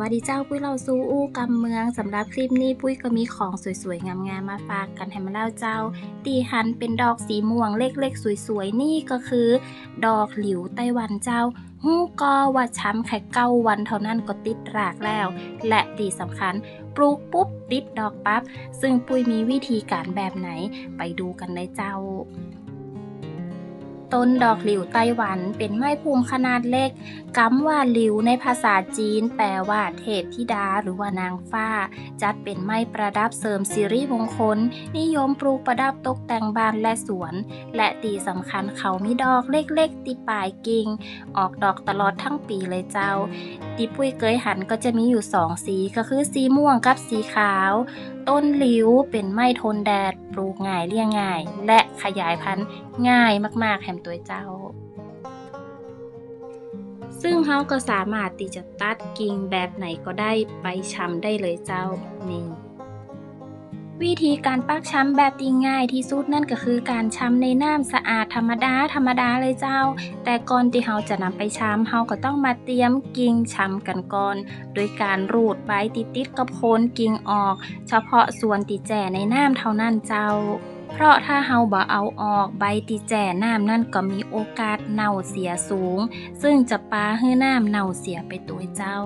วัสดีเจ้าปุ้ยเราซูอู้กำเมืองสำหรับคลิปนี้ปุ้ยก็มีของสวยๆ งามๆ มาฝากกันให้มาเล่าเจ้า ตีหันเป็นดอกสีม่วงเล็กๆ สวยๆ นี่ก็คือ ดอกหลิวไต้หวันเจ้าฮู้ก็ว่าช้ำแค่เก้าวันเท่านั้นก็ติดรากแล้ว และตีสำคัญ ปลูกปุ๊บติดดอกปั๊บซึ่งปุ้ยมีวิธีการแบบไหนไปดูกันเลยเจ้า ต้นดอกหลิวไต้หวันเป็นไม้ภูมิขนาดเล็กกำว่าหลิวในภาษาจีน แปลว่าเทพธิดาหรือว่านางฟ้า จัดเป็นไม้ประดับเสริมสิริมงคล นิยมปลูกประดับตกแต่งบ้านและสวน และตีสำคัญเขามีดอกเล็กๆติปลายกิ่งออกดอกตลอดทั้งปีเลยเจ้าติปุ้ยเกยหันก็จะมีอยู่สองสีก็คือสีม่วงกับสีขาว ต้นหลิวเป็นไม้ทนแดดปลูกง่ายเลี้ยงง่าย และขยายพันธุ์ง่ายมากๆแถมตัวเจ้า ซึ่งเขาก็สามารถที่จะตัดกิ่งแบบไหนก็ได้ไปช้ำได้เลยเจ้านี่วิธีการปักช้ำแบบที่ง่ายที่สุดนั่นก็คือการช้ำในน้ำสะอาดธรรมดาธรรมดาเลยเจ้า แต่ก่อนที่เราจะนำไปช้ำเราก็ต้องมาเตรียมกิ่งช้ำกันก่อน โดยการรูดใบติดๆกับโคนกิ่งออก เฉพาะส่วนติแจ่ในน้ำเท่านั้นเจ้า เพราะถ้าเฮาบ่เอาออกใบติแจ่น้ำนั่นก็มีโอกาสเน่าเสียสูง ซึ่งจะปาให้น้ำเน่าเสียไปตัวเจ้า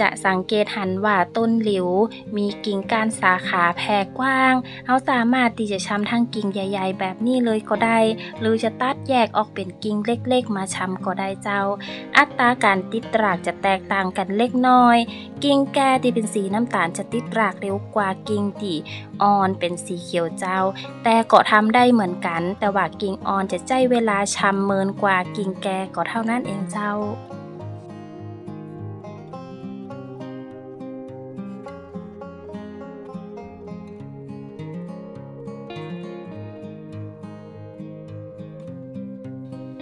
จะสังเกตหันว่าต้นหลิว มีกิ่งก้านสาขาแผ่กว้างเราสามารถที่จะช้ำทั้งกิ่งใหญ่ ๆ แบบนี้เลยก็ได้ หรือจะตัดแยกออกเป็นกิ่งเล็กๆ มาช้ำก็ได้เจ้า อัตราการติดรากจะแตกต่างกันเล็กน้อย กิ่งแก่ที่เป็นสีน้ำตาลจะติดรากเร็วกว่ากิ่งที่อ่อนเป็นสีเขียวเจ้า แต่ก็ทำได้เหมือนกัน แต่ว่ากิ่งอ่อนจะใจเวลาช้ำเมินกว่ากิ่งแก่ก็เท่านั้นเองเจ้า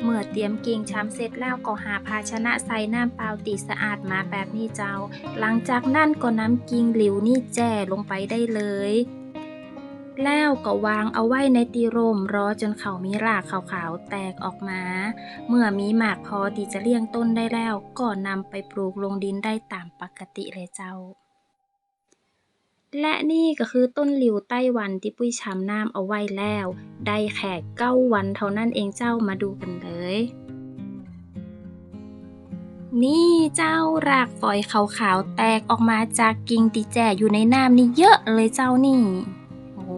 เมื่อเตรียมกิ่งช้ำเสร็จแล้วก็หาภาชนะใส่น้ำเปล่าตีสะอาดมาแบบนี้เจ้า หลังจากนั้นก็นำกิ่งหลิวนี่แจ่ลงไปได้เลย แล้วก็วางเอาไว้ในตีร่มรอจนเขามีรากขาวๆแตกออกมา เมื่อมีหมากพอที่จะเลี้ยงต้นได้แล้ว ก็นำไปปลูกลงดินได้ตามปกติเลยเจ้า และนี่ก็คือต้นหลิวไต้หวันที่ปุ้ยชำน้ำเอาไว้แล้ว ได้แขกเก้าวันเท่านั้นเองเจ้ามาดูกันเลย นี่เจ้ารากฝอยขาวๆแตกออกมาจากกิ่งติแจอยู่ในน้ำนี่เยอะเลยเจ้านี่ โอ้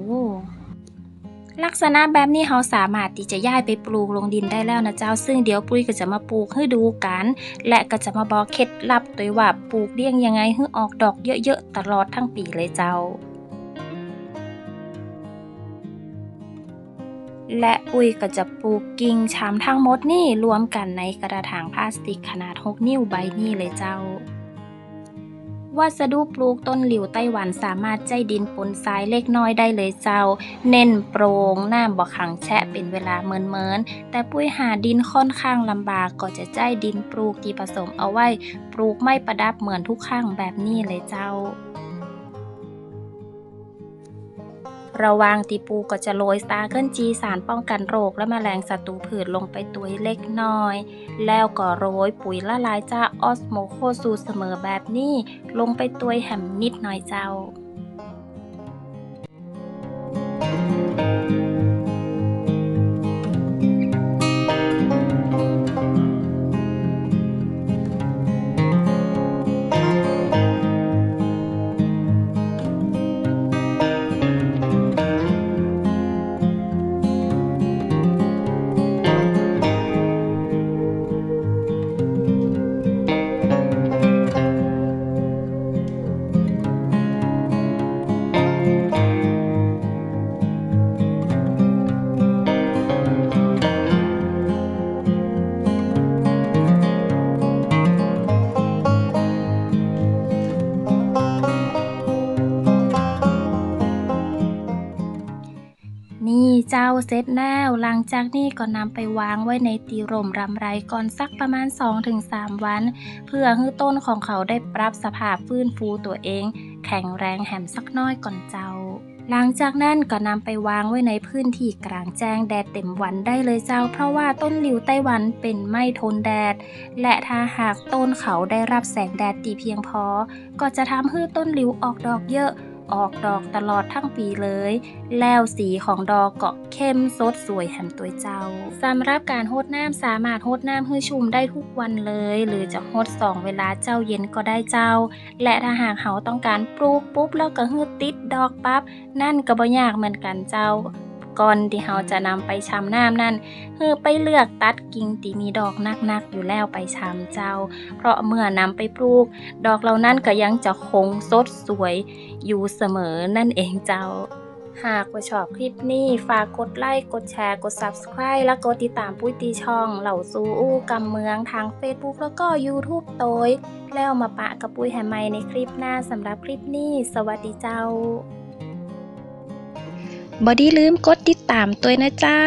ลักษณะแบบนี้เราสามารถที่จะย้ายไปปลูกลงดินได้แล้วนะเจ้า ซึ่งเดี๋ยวปุ้ยก็จะมาปลูกให้ดูกัน และก็จะมาบอกเคล็ดลับโดยว่าปลูกเลี้ยงยังไงให้ออกดอกเยอะๆตลอดทั้งปีเลยเจ้าและปุ้ยก็จะปลูกกิ่งชามทั้งหมดนี่รวมกันในกระถางพลาสติกขนาด 6 นิ้วใบนี้เลยเจ้า วัสดุปลูกต้นหลิวไต้หวันสามารถใจดินปนทรายเล็กน้อยได้เลยเจ้า เน้นโปร่งน้ำบ่ขังแชะเป็นเวลาเมินเมินๆแต่ปุ้ยหาดินค่อนข้างลำบากก็จะใจดินปลูกที่ผสมเอาไว้ ปลูกไม่ประดับเหมือนทุกข้างแบบนี้เลยเจ้า ระวังตีปูก็จะโรยสตาร์เกิลจีสารป้องกันโรคและแมลงศัตรูพืชลงไปตัวเล็กน้อย แล้วก็โรยปุ๋ยละลายจ้าออสโมโคสูเสมอแบบนี้ ลงไปตัวแหมนิดหน่อยเจ้า เจ้าเสร็จแล้วหลังจากนี้ก็นำไปวางไว้ในตีร่มรำไรก่อนสักประมาณ 2-3 วัน เพื่อให้ต้นของเขาได้ปรับสภาพฟื้นฟูตัวเอง แข็งแรงแหมสักน้อยก่อนเจ้าหลังจากนั้นก็นำไปวางไว้ในพื้นที่กลางแจ้งแดดเต็มวันได้เลยเจ้า เพราะว่าต้นหลิวไต้หวันเป็นไม้ทนแดด และถ้าหากต้นเขาได้รับแสงแดดดีเพียงพอ ก็จะทำให้ต้นหลิวออกดอกเยอะ ออกดอกตลอดทั้งปีเลย แล้วสีของดอกก็เข้มสดสวยแถมตัวเจ้าสำหรับการโฮดน้ำสามารถโฮดน้ำให้ชุ่มได้ทุกวันเลย หรือจะโฮดสองเวลาเจ้าเย็นก็ได้เจ้า และถ้าหากเขาต้องการปลูกปุ๊บแล้วก็ฮือติดดอกปั๊บนั่นก็บ่ยากเหมือนกันเจ้า ก่อนที่เราจะนำไปชำน้ำนั่นคือไปเลือกตัดกิ่งที่มีดอกนักๆอยู่แล้วไปชำเจ้า เพราะเมื่อนำไปปลูก ดอกเหล่านั้นก็ยังจะคงสดสวยอยู่เสมอนั่นเองเจ้าหากว่าชอบคลิปนี้ ฝากกดไลค์ กดแชร์ กด Subscribe และกดติดตามปุ้ยตีช่อง เหล่าซูอู้กำเมืองทาง Facebook แล้วก็ YouTube โตยแล้วมาปะกับปุ้ยแฮมไมในคลิปหน้าสำหรับคลิปนี้ สวัสดีเจ้า บอดี้ลืมกดติดตามตัวนะเจ้า